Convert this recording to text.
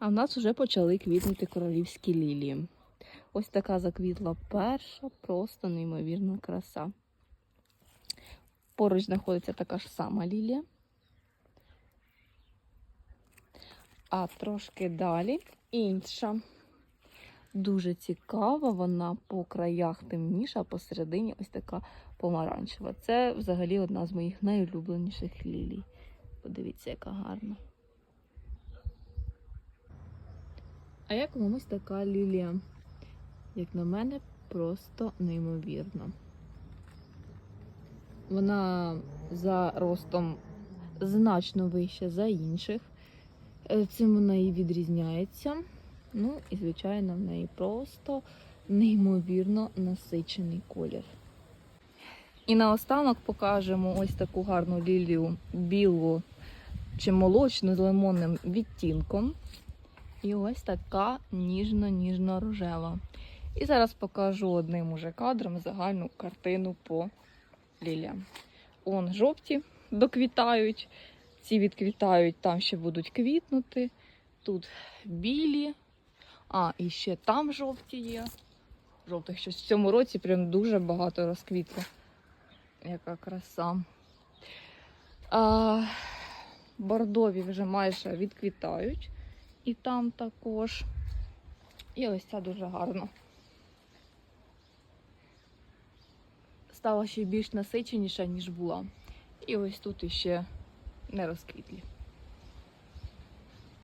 А в нас вже почали квітнути королівські лілії. Ось така заквітла перша, просто неймовірна краса. Поруч знаходиться така ж сама лілія. А трошки далі інша. Дуже цікава, вона по краях темніша, а посередині ось така помаранчева. Це взагалі одна з моїх найулюбленіших лілій. Подивіться, яка гарна. А як вам ось така лілія? Як на мене, просто неймовірна. Вона за ростом значно вища за інших. Е, Цим вона і відрізняється. Ну і, звичайно, в неї просто неймовірно насичений колір. І наостанок покажемо ось таку гарну лілію білу чи молочну з лимонним відтінком. І ось така ніжно-ніжно-рожева. І зараз покажу одним уже кадром загальну картину по ліліям. Он жовті доквітають, ці відквітають, там ще будуть квітнути. Тут білі. А, і ще там жовті є. Жовтих щось в цьому році прям дуже багато розквітло. Яка краса. А, бордові вже майже відквітають. І там також. І ось ця дуже гарно. Стала ще більш насиченіша, ніж була. І ось тут іще не розквітлі.